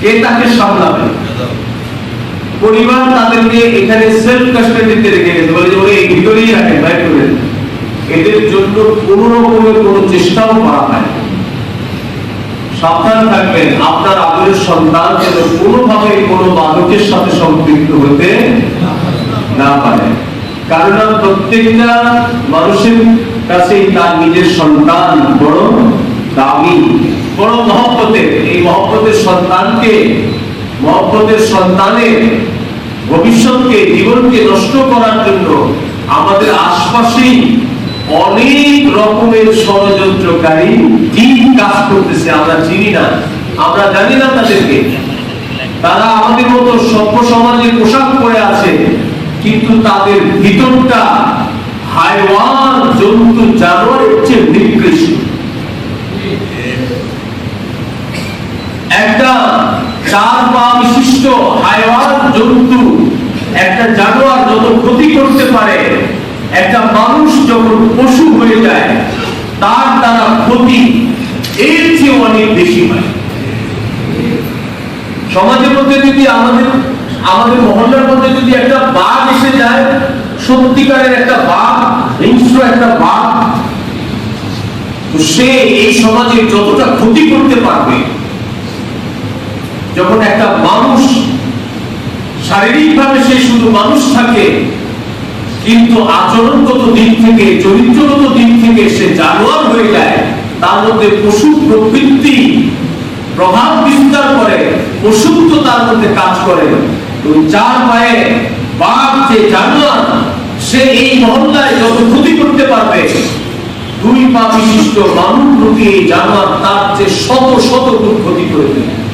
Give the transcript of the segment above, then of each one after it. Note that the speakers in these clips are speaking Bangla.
কে তাকে সামলাবে? পরিবার তাদেরকে এখানে সেলফ কাস্টাডিতে রেখে গেছে। বলে যে, ওরে, এই ভিতরেই রাখেন, বাইর করে এদের জন্য কোন রকমের কোনো চেষ্টাও করা হয়। সাবধান থাকবেন, আপনার আদরের সন্তান যেন কোনোভাবে কোনো মাদকের সাথে সম্পৃক্ত হতে না পারে। কারণ প্রত্যেকটা মানুষের কাছেই তার নিজের সন্তান বড় দামি, বড় মহব্বতের এই মহব্বতের সন্তানকে, মহব্বতের সন্তানের ভবিষ্যৎকে, জীবনকে নষ্ট করার জন্য আমাদের আশপাশেই অনেক রকমের ষড়যন্ত্রকারী ঠিক কাজ করতেছে, আমরা চিনি না। আমরা জানি না তাদেরকে। তারা আমাদের মতো সভ্য সমাজে পোশাক পরে আছে, কিন্তু তাদের ভিতরটা হাইওয়ান জন্তু জানোয়ারের চেয়ে নিকৃষ্ট একটা চার পা বিশিষ্ট জন্তু, একটা জানোয়ার যত ক্ষতি করতে পারে, একটা মানুষ যখন পশু হয়ে যায়, তার দ্বারা ক্ষতি এর চেয়ে অনেক বেশি হয়। সমাজের মধ্যে যদি আমাদের আমাদের মহল্লার মধ্যে যদি একটা বাঘ এসে যায়, সত্যিকারের একটা বাঘ, হিংস্র একটা বাঘ সে এই সমাজে যতটা ক্ষতি করতে পারবে যখন একটা মানুষ শারীরিকভাবে সে শুধু মানুষ থাকে, কিন্তু আচরণগত দিক থেকে, চরিত্রগত দিক থেকে সে জানোয়ার হয়ে যায়, তার মধ্যে পশু প্রবৃত্তি প্রভাব বিস্তার করে পশুত্ব তার মধ্যে কাজ করে। তো চার পায়ে বাঘ যে জানোয়ার, সে এই মহল্লায় যত ক্ষতি করতে পারবে, দুই পা বিশিষ্ট মানুষ প্রতি এই জানোয়ার তার যে শত শত ক্ষতি করে দেবে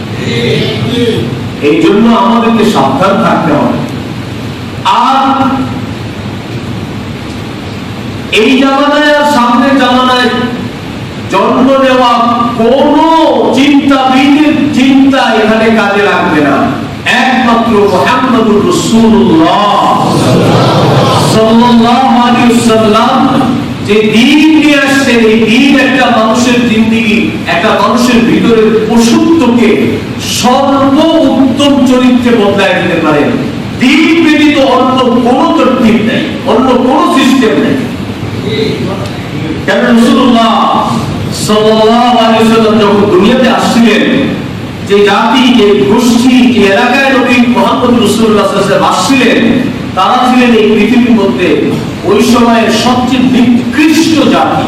এই জন্য আমাদেরকে সাবধান থাকতে হবে। আর এই জামানায় আর সামনের জামানায় জন্ম নেওয়া কোন চিন্তাবিদের চিন্তা এখানে কাজে লাগবে না। একমাত্র মোহাম্মদুর রাসূলুল্লাহ। সাল্লাল্লাহু আলাইহি ওয়াসাল্লাম যে দিন নিয়ে আসছেন এই দিন একটা মানুষের জিন্দিগি, একটা মানুষের ভিতরের পশুত্বকে সর্ব উত্তম চরিত্রে বদলায় দিতে পারে। দিন ব্যতীত অন্য কোন তরতিব নেই, অন্য কোন সিস্টেম নেই। কেন রাসূলুল্লাহ সাল্লাল্লাহু আলাইহি ওয়াসাল্লাম যখন দুনিয়াতে আসছিলেন, যে জাতি, যে গোষ্ঠী, যে এলাকায় নবী মোহাম্মদ রাসূলুল্লাহ সাল্লাল্লাহু আলাইহি ওয়াসাল্লাম আসছিলেন তারা ছিলেন এই পৃথিবীর মধ্যে ওই সময়ের সবচেয়ে নিকৃষ্ট জাতি,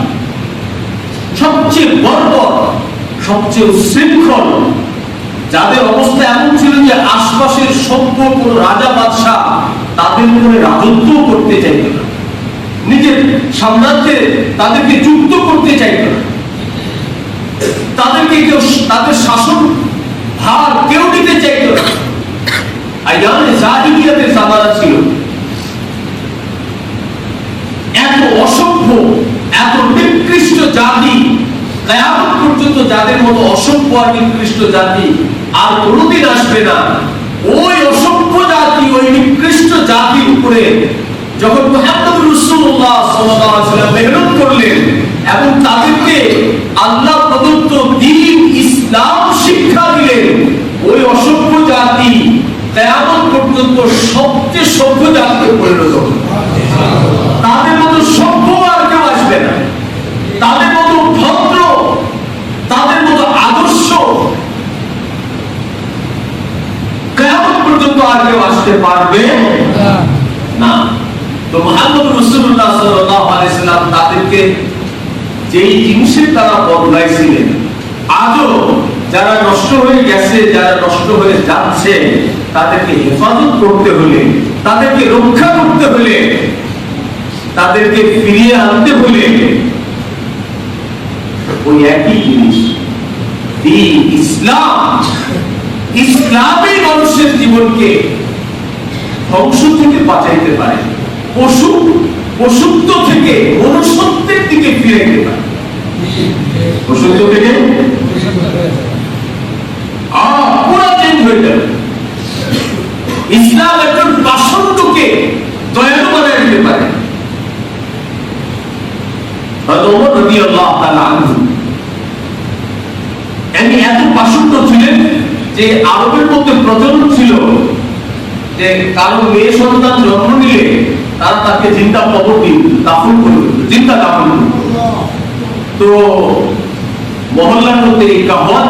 সবচেয়ে বর্বর সবচেয়ে উশৃঙ্খল যাদের অবস্থা এমন ছিল যে আশপাশের সভ্য কোন রাজা বাদশাহ তাদের উপরে রাজত্ব করতে চাইত না। নিজের সাম্রাজ্যে তাদেরকে যুক্ত করতে চাইত না। তাদেরকে কেউ, তাদের শাসন ভার কেউ নিতে চাইত না। আইয়ামে জাহিলিয়াতের জামানা ছিল এত অসভ্য এত নিকৃষ্ট জাতি কেয়ামত পর্যন্ত যাদের মতো অসভ্য আর নিকৃষ্ট জাতি আর কোনোদিন আসবে না, ওই অসভ্য জাতি, ওই নিকৃষ্ট জাতির উপরে যখন মুহাম্মদ রাসূলুল্লাহ সাল্লাল্লাহু আলাইহি করলেন এবং তাদেরকে আল্লাহ প্রদত্ত দ্বীন ইসলাম শিক্ষা দিলেন, ওই অসভ্য জাতি কেয়ামত পর্যন্ত সবচেয়ে সভ্য জাতিতে পরিণত হবে। তাদের মতো সভ্য আর কেউ আসবে না তাদের মতো ভদ্র তাদের মতো আদর্শ কেমন পর্যন্ত আর কেউ আসতে পারবে না। তো মোহাম্মদ রসুল্লাহ সাল্লাম তাদেরকে যেই জিনিসের তারা বদলাইছিলেন, আজও যারা নষ্ট হয়ে গেছে, যারা নষ্ট হয়ে যাচ্ছে, তাদেরকে হেফাজত করতে হলে, তাদেরকে রক্ষা করতে হলে, তাদেরকে ফিরিয়ে আনতে হলে ওই একই জিনিস, দিন ইসলাম মানুষের জীবনকে ধ্বংস থেকে বাঁচাইতে পারে। পশু, পশুত্ব থেকে মনুষ্যত্বের দিকে ফিরাইতে পারে। পশুত্ব থেকে? চেঞ্জ হয়ে যাবে ইসলাম একজন দয়ালু দিতে পারে। এত ছিলেন যে আরবের মধ্যে প্রচলন ছিল যে কারও মেয়ে সন্তান জন্ম নিলে তারা তাকে জিন্দা কবর দিন দাফন করে জিন্দা দাফন তো মহল্লার মধ্যে এই কাহওয়াত